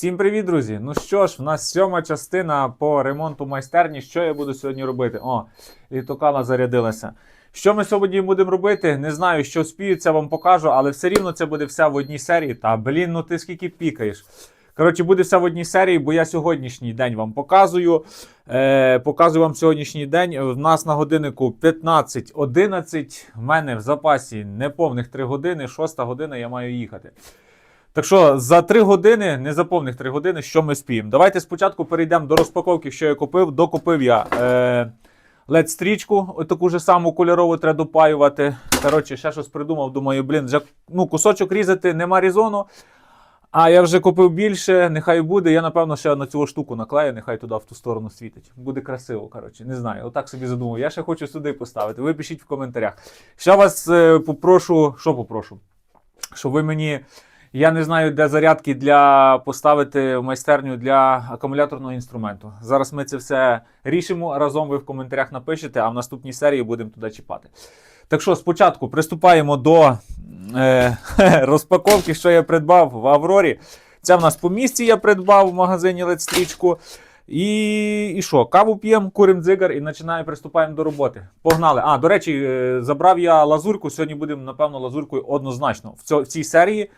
Всім привіт, друзі! Ну що ж, в нас сьома частина по ремонту майстерні. Що я буду сьогодні робити? О, літокала зарядилася. Що ми сьогодні будемо робити? Не знаю, що спію, це вам покажу, але все рівно це буде все в одній серії. Та блін, ну ти скільки пікаєш. Коротше, буде все в одній серії, бо я сьогоднішній день вам показую. Е, показую вам сьогоднішній день. В нас на годиннику 15.11. В мене в запасі неповних 3 години, 6 година я маю їхати. Так що за 3 години, не за повних 3 години, що ми спіємо? Давайте спочатку перейдемо до розпаковки, що я купив. Докупив я е, LED-стрічку, отаку ж саму кольорову треба допаювати. Коротше, ще щось придумав, думаю, блін, вже ну, кусочок різати нема різону. А я вже купив більше, нехай буде. Я, напевно, ще на цю штуку наклею, нехай туди в ту сторону світить. Буде красиво, коротше, не знаю. Отак собі задумав. Я ще хочу сюди поставити. Ви пишіть в коментарях. Ще вас е, попрошу, що попрошу? Щоб ви мені. Я не знаю, де зарядки для поставити в майстерню для акумуляторного інструменту. Зараз ми це все рішимо. Разом ви в коментарях напишете, а в наступній серії будемо туди чіпати. Так що, спочатку приступаємо до е, розпаковки, що я придбав в Аврорі. Це в нас по місці я придбав в магазині LED-стрічку. І, і що? Каву п'ємо, курим дзигар і починаємо приступаємо до роботи. Погнали. А, до речі, е, забрав я лазурку. Сьогодні будемо, напевно, лазуркою однозначно. В цій серії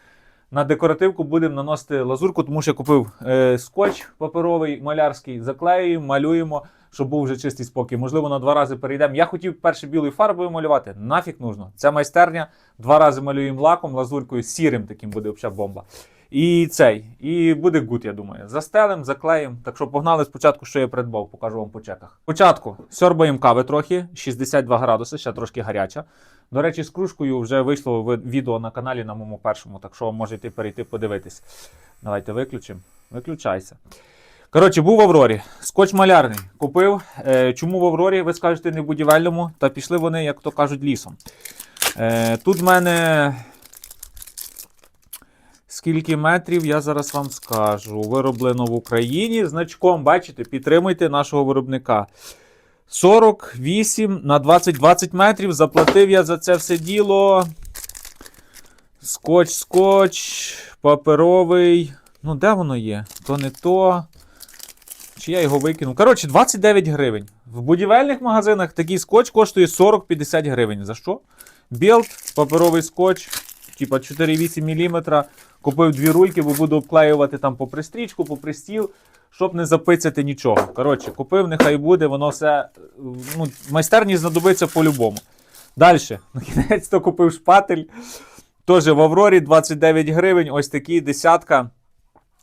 на декоративку будемо наносити лазурку, тому що я купив е, скотч паперовий, малярський, заклеюємо, малюємо, щоб був вже чистий спокій. Можливо, на два рази перейдемо. Я хотів перше білою фарбою малювати. Нафіг нужно. Це майстерня. Два рази малюємо лаком, лазуркою, сірим таким буде взагалі бомба. І цей, і буде гуд, я думаю. Застелим, заклеїмо. Так що погнали спочатку, що я придбав, покажу вам по чеках. Спочатку сьорбаємо кави трохи, 62 градуси, ще трошки гаряча. До речі, з кружкою вже вийшло відео на каналі на моєму першому, так що можете перейти подивитись. Давайте виключимо. Виключайся. Коротше, був в Аврорі. Скотч малярний. Купив. Е, чому в Аврорі, ви скажете, не в будівельному? Та пішли вони, як то кажуть, лісом. Е, тут в мене. Скільки метрів, я зараз вам скажу. Вироблено в Україні значком, бачите, підтримуйте нашого виробника. 48 на 20 20 метрів. Заплатив я за це все діло. Скотч, скотч, паперовий. Ну, де воно є? То не то. Чи я його викинув? Коротше, 29 гривень. В будівельних магазинах такий скотч коштує 40-50 гривень. За що? Білд, паперовий скотч, типа 4,8 мм. Купив дві рульки, бо буду обклеювати там по пристрічку, по пристіл, щоб не запицяти нічого. Коротше, купив, нехай буде, воно все. Ну, майстерні знадобиться по-любому. Далі, на кінець то купив шпатель. Теж в Аврорі 29 гривень, ось такий десятка.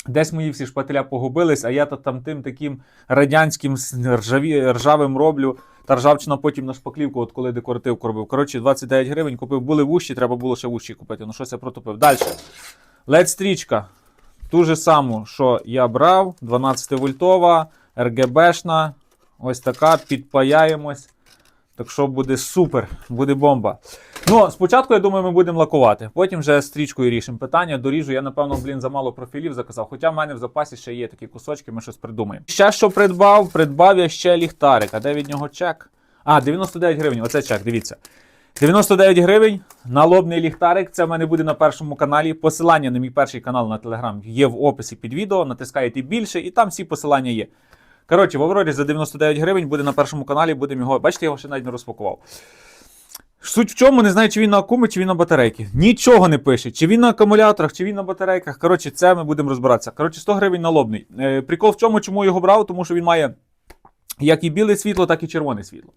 Десь мої всі шпателя погубились, а я то там тим таким радянським ржаві, ржавим роблю. Та ржавчина потім на шпаклівку, от коли декоративку робив. Коротше, 29 гривень купив, були вущі, треба було ще вущі купити. Ну щось я протупив. Далі. LED-стрічка. Ту же саму, що я брав, 12 вольтова, RGB-шна. Ось така, підпаяємось. Так що буде супер, буде бомба. Ну, спочатку, я думаю, ми будемо лакувати. Потім вже стрічкою рішимо питання. Доріжу. Я, напевно, блін, замало профілів заказав. Хоча в мене в запасі ще є такі кусочки, ми щось придумаємо. Ще що придбав? Придбав я ще ліхтарик. А де від нього чек? А, 99 гривень. Оце чек, дивіться. 99 гривень, налобний ліхтарик. Це в мене буде на першому каналі. Посилання на мій перший канал на телеграм є в описі під відео. Натискаєте більше, і там всі посилання є. Коротше, в Аврорі за 99 гривень буде на першому каналі, будемо його. Бачите, я його ще навіть не розпакував. Суть в чому, не знаю, чи він на акумі, чи він на батарейки. Нічого не пише. Чи він на акумуляторах, чи він на батарейках. Коротше, це ми будемо розбиратися. Коротше, 100 гривень налобний. Е, прикол в чому, чому його брав? Тому що він має як і біле світло, так і червоне світло.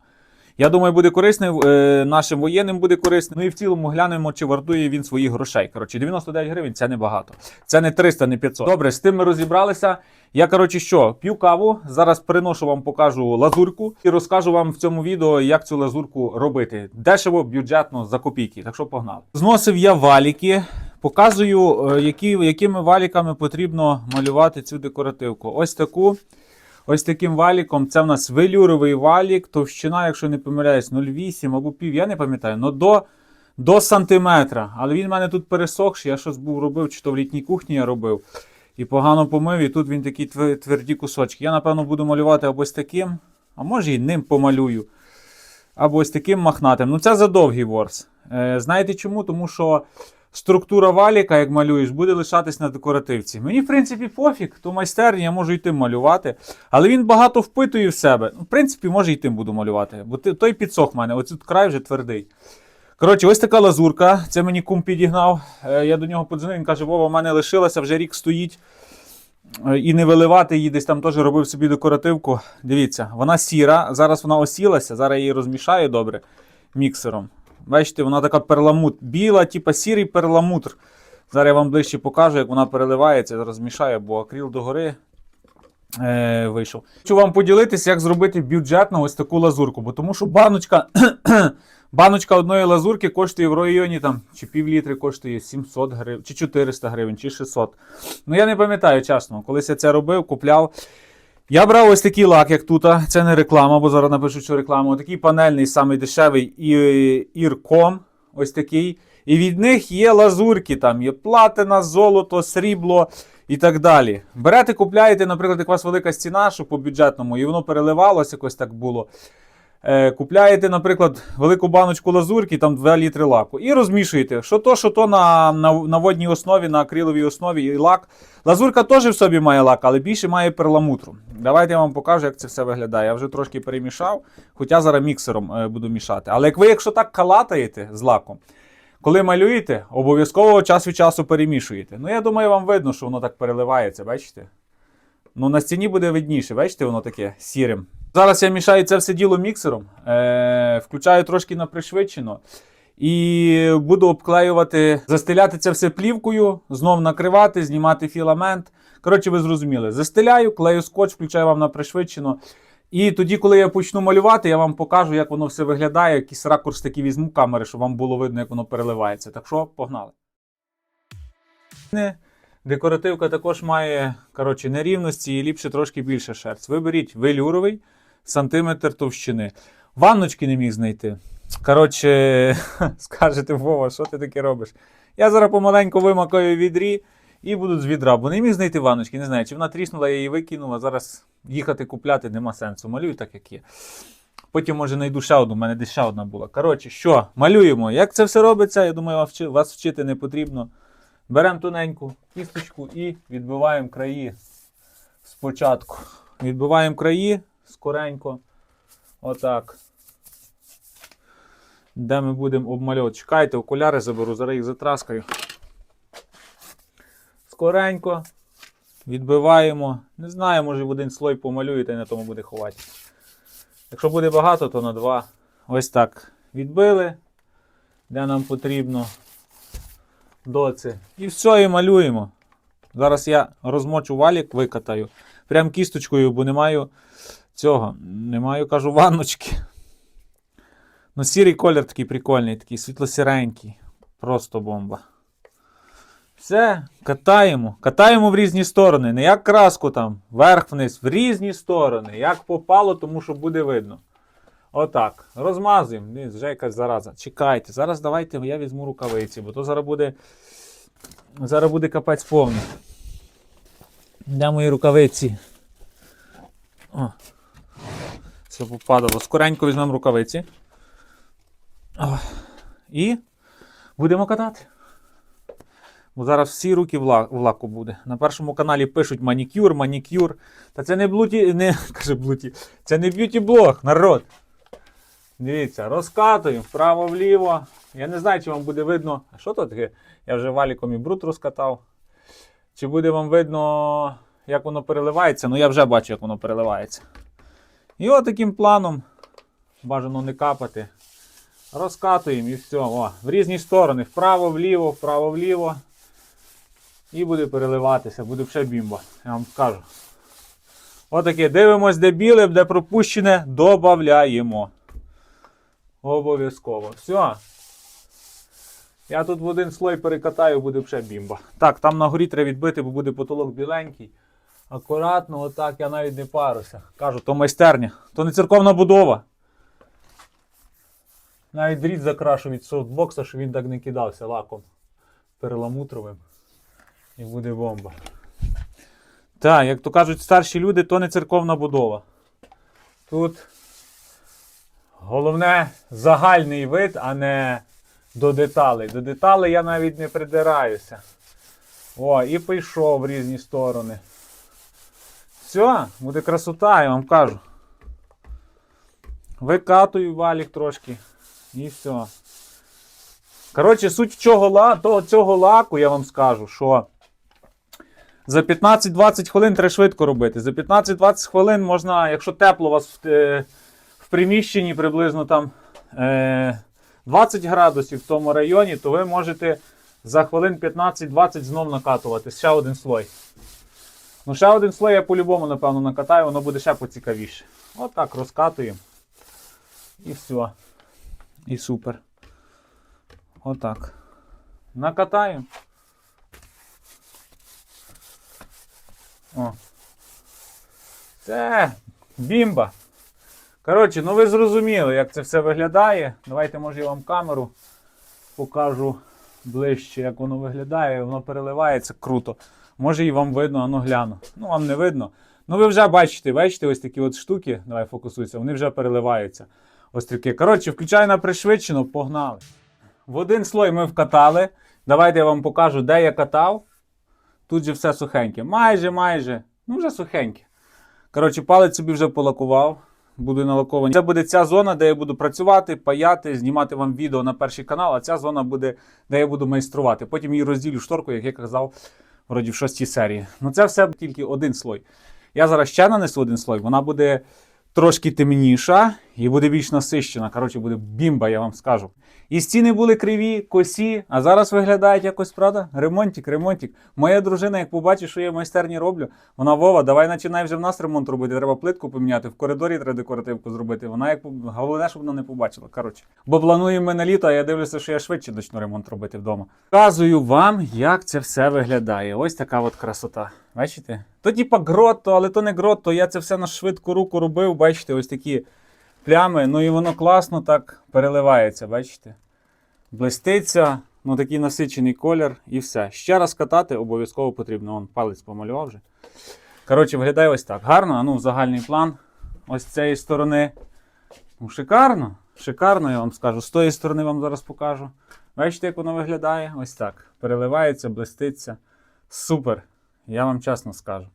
Я думаю, буде корисним, е, нашим воєнним буде корисним. Ну і в цілому глянемо, чи вартує він своїх грошей. Коротше, 99 гривень це небагато. Це не 300, не 500. Добре, з тим ми розібралися. Я, коротше, що, п'ю каву, зараз приношу вам, покажу лазурку і розкажу вам в цьому відео, як цю лазурку робити. Дешево, бюджетно, за копійки. Так що погнали. Зносив я валіки. Показую, е, які, якими валіками потрібно малювати цю декоративку. Ось таку. Ось таким валіком. Це в нас велюровий валік, товщина, якщо не помиляюсь, 0,8 або пів, я не пам'ятаю, ну до, до сантиметра. Але він в мене тут пересохший, я щось був робив, чи то в літній кухні я робив. І погано помив, і тут він такі тверді кусочки. Я, напевно, буду малювати або з таким, а може і ним помалюю. Або ось таким махнатим. Ну, це задовгий ворс. Е, знаєте чому? Тому що структура валіка, як малюєш, буде лишатись на декоративці. Мені, в принципі, пофіг, то майстерня, я можу і тим малювати. Але він багато впитує в себе. Ну, в принципі, може і тим буду малювати. Бо той підсох в мене, оцю край вже твердий. Коротше, ось така лазурка. Це мені кум підігнав. Е, Я до нього подзвонив, він каже: Вова, в мене лишилася, вже рік стоїть. Е, І не виливати її, десь там теж робив собі декоративку. Дивіться, вона сіра, зараз вона осілася, зараз я її розмішаю добре міксером. Бачите, вона така перламут. Біла, типа сірий перламутр. Зараз я вам ближче покажу, як вона переливається, розмішаю, бо акрил догори е, вийшов. Хочу вам поділитися, як зробити бюджетну ось таку лазурку, бо тому що баночка, баночка одної лазурки коштує в районі там, чи пів літри коштує 700 гривень, чи 400 гривень, чи 600. Ну я не пам'ятаю чесно, колись я це робив, купляв. Я брав ось такий лак, як тут. Це не реклама, бо зараз напишу, що реклама. Такий панельний, самий дешевий Ірком. Ось такий. І від них є лазурки, там є платина, золото, срібло і так далі. Берете, купляєте, наприклад, як у вас велика стіна, що по бюджетному, і воно переливалося, якось так було. Е, купляєте, наприклад, велику баночку лазурки, там 2 літри лаку, і розмішуєте. Що то, що то на, на, на водній основі, на акриловій основі і лак. Лазурка теж в собі має лак, але більше має перламутру. Давайте я вам покажу, як це все виглядає. Я вже трошки перемішав, хоча зараз міксером е, буду мішати. Але як ви, якщо так калатаєте з лаком, коли малюєте, обов'язково час від часу перемішуєте. Ну, я думаю, вам видно, що воно так переливається, бачите? Ну, на стіні буде видніше, бачите, воно таке сірим. Зараз я мішаю це все діло міксером, е, включаю трошки на пришвидшено. І буду обклеювати, застеляти це все плівкою, знов накривати, знімати філамент. Коротше, ви зрозуміли. Застеляю, клею скотч, включаю вам на пришвидшено. І тоді, коли я почну малювати, я вам покажу, як воно все виглядає. Якийсь ракурс такий візьму камери, щоб вам було видно, як воно переливається. Так що, погнали. Декоративка також має коротше, нерівності і ліпше трошки більше шерсть. Виберіть велюровий сантиметр товщини. Ванночки не міг знайти. Коротше, скажете, Вова, що ти таке робиш? Я зараз помаленьку вимакаю відрі і буду з відра, бо не міг знайти ванночки. Не знаю, чи вона тріснула, я її викинув, а зараз їхати купляти нема сенсу. Малюю так, як є. Потім, може, знайду ще одну, в мене десь ще одна була. Коротше, що, малюємо. Як це все робиться, я думаю, вас вчити не потрібно. Беремо тоненьку кісточку і відбиваємо краї спочатку. Відбиваємо краї скоренько. Отак. Де ми будемо обмальовувати. Чекайте, окуляри заберу, зараз їх затраскаю. Скоренько. Відбиваємо. Не знаю, може в один слой помалюєте і на тому буде ховати. Якщо буде багато, то на два. Ось так. Відбили, де нам потрібно. Доці. І все, і малюємо. Зараз я розмочу валік, викатаю. Прям кісточкою, бо не маю цього. Не маю, кажу, ванночки. Ну, сірий колір такий прикольний, такий світло-сіренький. Просто бомба. Все, катаємо. Катаємо в різні сторони. Не як краску там, вверх-вниз, в різні сторони. Як попало, тому що буде видно. Отак. Розмазуємо. Вже якась зараза. Чекайте, зараз давайте я візьму рукавиці, бо то зараз буде. Зараз буде капець повний. Де мої рукавиці? О. Все попадало. Скоренько візьмемо рукавиці. О. І будемо катати. Бо зараз всі руки в лаку буде. На першому каналі пишуть манікюр, манікюр. Та це не блуті, не каже блуті. Це не б'юті-блог, народ. Дивіться, розкатуємо вправо-вліво. Я не знаю, чи вам буде видно. А що то таке? Я вже валіком і бруд розкатав. Чи буде вам видно, як воно переливається? Ну я вже бачу, як воно переливається. І от таким планом бажано не капати. Розкатуємо і все. О, в різні сторони. Вправо, вліво, вправо, вліво. І буде переливатися, буде ще бімба. Я вам скажу. Отаке. Дивимось, де біле, де пропущене, додаємо. Обов'язково. Все. Я тут в один слой перекатаю, буде ще бімба. Так, там на горі треба відбити, бо буде потолок біленький. Акуратно, отак я навіть не паруся. Кажу, то майстерня, то не церковна будова. Навіть дріт закрашу від софтбокса, щоб він так не кидався лаком перламутровим. І буде бомба. Так, як то кажуть старші люди, то не церковна будова. Тут головне загальний вид, а не до деталей. До деталей я навіть не придираюся. О, і пішов в різні сторони. Все, буде красота, я вам кажу. Викатую валік трошки. І все. Коротше, суть чого цього лаку, я вам скажу, що за 15-20 хвилин треба швидко робити. За 15-20 хвилин можна, якщо тепло у вас е, приміщенні приблизно там е, 20 градусів в тому районі, то ви можете за хвилин 15-20 знов накатувати. Ще один слой. Ну, ще один слой я по-любому, напевно, накатаю, воно буде ще поцікавіше. От розкатуємо. І все. І супер. Отак. Накатаємо. О. Це бімба. Коротше, ну ви зрозуміли, як це все виглядає. Давайте, може, я вам камеру покажу ближче, як воно виглядає. Воно переливається круто. Може і вам видно, а ну гляну. Ну, вам не видно. Ну, ви вже бачите, бачите, ось такі от штуки. Давай фокусуйся, вони вже переливаються. Ось такі. Коротше, включай на пришвидшено, погнали. В один слой ми вкатали. Давайте я вам покажу, де я катав. Тут же все сухеньке. Майже, майже. Ну, вже сухеньке. Коротше, палець собі вже полакував. Буду налаковані. Це буде ця зона, де я буду працювати, паяти, знімати вам відео на перший канал, а ця зона буде, де я буду майструвати. Потім її розділю шторку, як я казав, вроді в шостій серії. Ну це все тільки один слой. Я зараз ще нанесу один слой, вона буде трошки темніша і буде більш насищена. Коротше, буде бімба, я вам скажу. І стіни були криві, косі, а зараз виглядають якось, правда? Ремонтик, ремонтик. Моя дружина, як побачить, що я в майстерні роблю, вона Вова, давай починай вже в нас ремонт робити. Треба плитку поміняти, в коридорі треба декоративку зробити. Вона як головне, щоб вона не побачила. Коротше, бо плануємо ми на літо, а я дивлюся, що я швидше почну ремонт робити вдома. Показую вам, як це все виглядає. Ось така от красота. Бачите? То типа гротто, але то не гротто. Я це все на швидку руку робив. Бачите, ось такі плями. Ну і воно класно так переливається, бачите? Блиститься, ну такий насичений колір і все. Ще раз катати обов'язково потрібно. Он палець помалював вже. Коротше, виглядає ось так. Гарно, а ну загальний план. Ось з цієї сторони. Ну, шикарно. Шикарно, я вам скажу. З тої сторони вам зараз покажу. Бачите, як воно виглядає? Ось так. Переливається, блиститься. Супер. Я вам чесно скажу.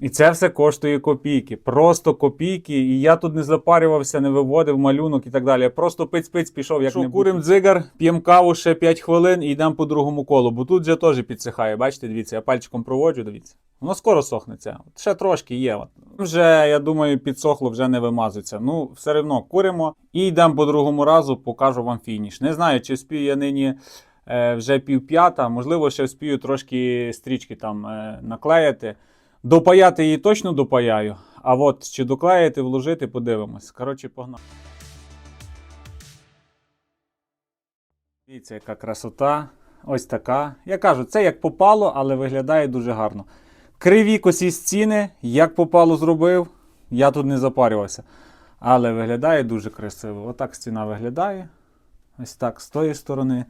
І це все коштує копійки. Просто копійки. І я тут не запарювався, не виводив малюнок і так далі. Я просто пиць-пиць пішов, як не курим дзигар, п'ємо каву ще 5 хвилин і йдемо по другому колу. Бо тут вже теж підсихає. Бачите, дивіться, я пальчиком проводжу, дивіться. Воно скоро сохнеться. От ще трошки є. От. Вже, я думаю, підсохло, вже не вимазується. Ну, все одно куримо і йдемо по другому разу, покажу вам фініш. Не знаю, чи вспію я нині вже півп'ята, можливо, ще вспію трошки стрічки там е, наклеїти. Допаяти її точно допаяю. А от чи доклеїти, вложити, подивимось. Коротше, погнали. Дивіться, яка красота. Ось така. Я кажу, це як попало, але виглядає дуже гарно. Криві косі стіни, як попало зробив, я тут не запарювався. Але виглядає дуже красиво. Отак стіна виглядає. Ось так, з тої сторони.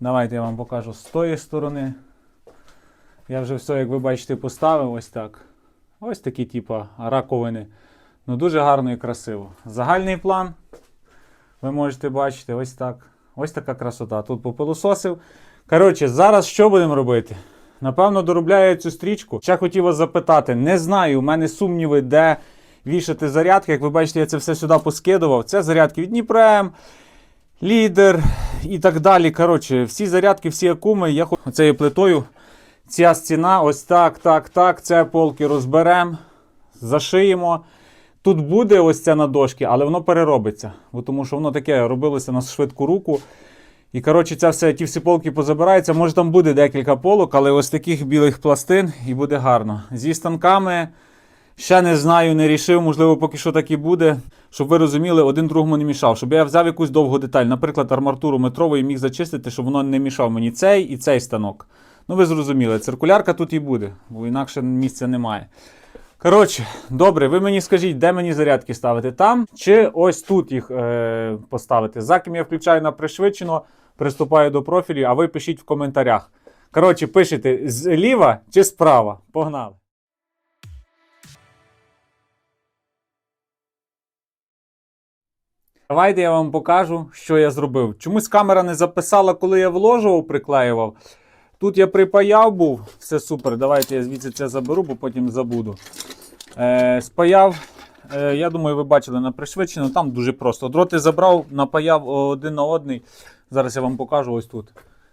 Давайте я вам покажу з тої сторони. Я вже все, як ви бачите, поставив ось так. Ось такі, типа, раковини. Ну, дуже гарно і красиво. Загальний план. Ви можете бачити, ось так. Ось така красота. Тут попилососив. Коротше, зараз що будемо робити? Напевно, доробляю цю стрічку. Ще хотів вас запитати, не знаю, у мене сумніви, де вішати зарядки. Як ви бачите, я це все сюди поскидував. Це зарядки від Дніпрем, лідер і так далі. Коротше, всі зарядки, всі акуми. Я хочу цією плитою. Ця стіна, ось так, так, так. Це полки розберемо, зашиємо. Тут буде ось ця на дошки, але воно переробиться. Бо тому що воно таке робилося на швидку руку. І коротше, це все, ті всі полки позабираються. Може там буде декілька полок, але ось таких білих пластин і буде гарно. Зі станками ще не знаю, не рішив, можливо, поки що так і буде. Щоб ви розуміли, один другому не мішав. Щоб я взяв якусь довгу деталь, наприклад, арматуру метрову і міг зачистити, щоб воно не мішав мені цей і цей станок. Ну, ви зрозуміли, циркулярка тут і буде, бо інакше місця немає. Коротше, добре, ви мені скажіть, де мені зарядки ставити? Там чи ось тут їх е, поставити? За ким я включаю на пришвидшено, приступаю до профілю, а ви пишіть в коментарях. Коротше, пишете зліва чи справа. Погнали. Давайте я вам покажу, що я зробив. Чомусь камера не записала, коли я вложував, приклеював. Тут я припаяв був, все супер. Давайте я звідси це заберу, бо потім забуду. Е, спаяв, е, я думаю, ви бачили на пришвидшено, там дуже просто. Дроти забрав, напаяв один на одний. Зараз я вам покажу ось тут.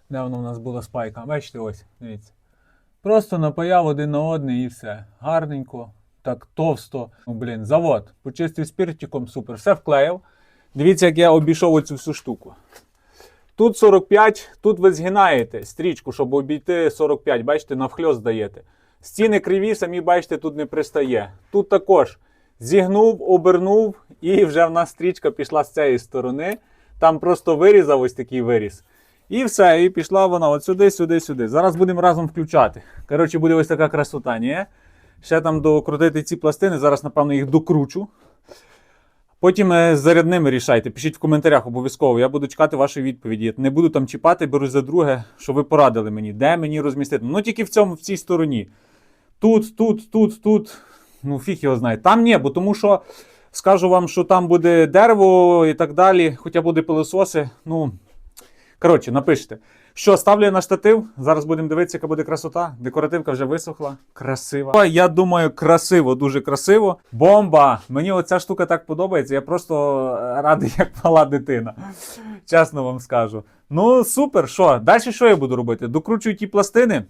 Де воно у нас була спайка? Бачите, ось, дивіться. Просто напаяв один на одний і все. Гарненько, так товсто. Ну, блін, завод. Почистив спіртиком, супер. Все вклеїв. Дивіться, як я обійшов оцю всю штуку. Тут 45, тут ви згинаєте стрічку, щоб обійти 45, бачите, навхльост даєте. Стіни криві, самі бачите, тут не пристає. Тут також зігнув, обернув, і вже в нас стрічка пішла з цієї сторони. Там просто вирізав ось такий виріз. І все, і пішла вона от сюди, сюди, сюди. Зараз будемо разом включати. Коротше, буде ось така красота, ні? Ще там докрутити ці пластини, зараз, напевно, їх докручу. Потім е, з зарядними рішайте. Пишіть в коментарях обов'язково. Я буду чекати вашої відповіді. Не буду там чіпати, беру за друге, що ви порадили мені, де мені розмістити. Ну тільки в цьому в цій стороні. Тут, тут, тут, тут. Ну, фіг його знає. Там ні, бо тому що скажу вам, що там буде дерево і так далі, хоча буде пилососи. Ну, коротше, напишіть. Що, ставлю на штатив. Зараз будемо дивитися, яка буде красота. Декоративка вже висохла. Красива. Я думаю, красиво, дуже красиво. Бомба! Мені оця штука так подобається. Я просто е, радий, як мала дитина. Чесно вам скажу. Ну, супер, що? Далі що я буду робити? Докручую ті пластини.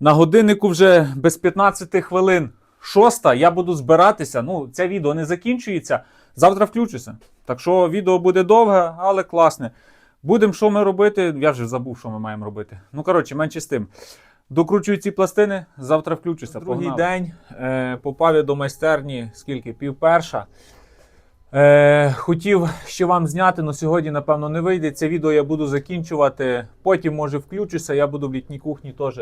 На годиннику вже без 15 хвилин. Шоста, я буду збиратися. Ну, це відео не закінчується. Завтра включуся. Так що відео буде довге, але класне. Будемо що ми робити. Я вже забув, що ми маємо робити. Ну, коротше, менше з тим. Докручую ці пластини, завтра включуся. Другий день е, попав я до майстерні, скільки? Пів перша. Е, хотів ще вам зняти, але сьогодні, напевно, не вийде. Це відео я буду закінчувати. Потім, може, включуся. Я буду в літній кухні теж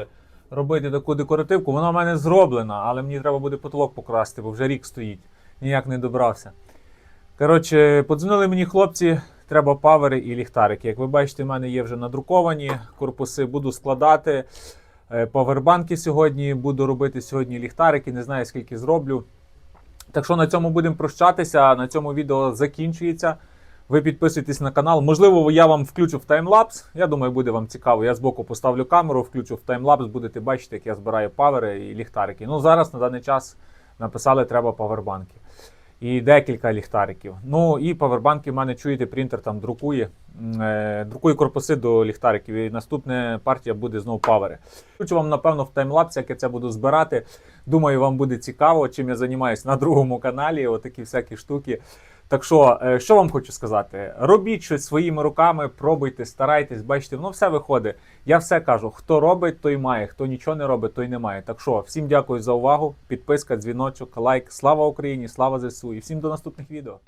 робити таку декоративку. Вона в мене зроблена, але мені треба буде потолок покрасти, бо вже рік стоїть. Ніяк не добрався. Коротше, подзвонили мені хлопці, треба павери і ліхтарики. Як ви бачите, в мене є вже надруковані корпуси, буду складати. Е, Павербанки сьогодні буду робити сьогодні ліхтарики, не знаю скільки зроблю. Так що на цьому будемо прощатися. На цьому відео закінчується. Ви підписуйтесь на канал. Можливо, я вам включу в таймлапс. Я думаю, буде вам цікаво. Я збоку поставлю камеру, включу в таймлапс, будете бачити, як я збираю павери і ліхтарики. Ну, зараз на даний час написали, треба павербанки. І декілька ліхтариків. Ну і павербанки в мене чуєте, принтер там друкує. Е, друкує корпуси до ліхтариків. І наступна партія буде знову павери. Хочу вам, напевно, в таймлапсі, як я це буду збирати. Думаю, вам буде цікаво, чим я займаюся на другому каналі. Отакі всякі штуки. Так що, е, що вам хочу сказати? Робіть щось своїми руками, пробуйте, старайтесь, бачите, воно все виходить. Я все кажу: хто робить, той має, хто нічого не робить, той не має. Так що, всім дякую за увагу. Підписка, дзвіночок, лайк. Слава Україні, слава ЗСУ і всім до наступних відео.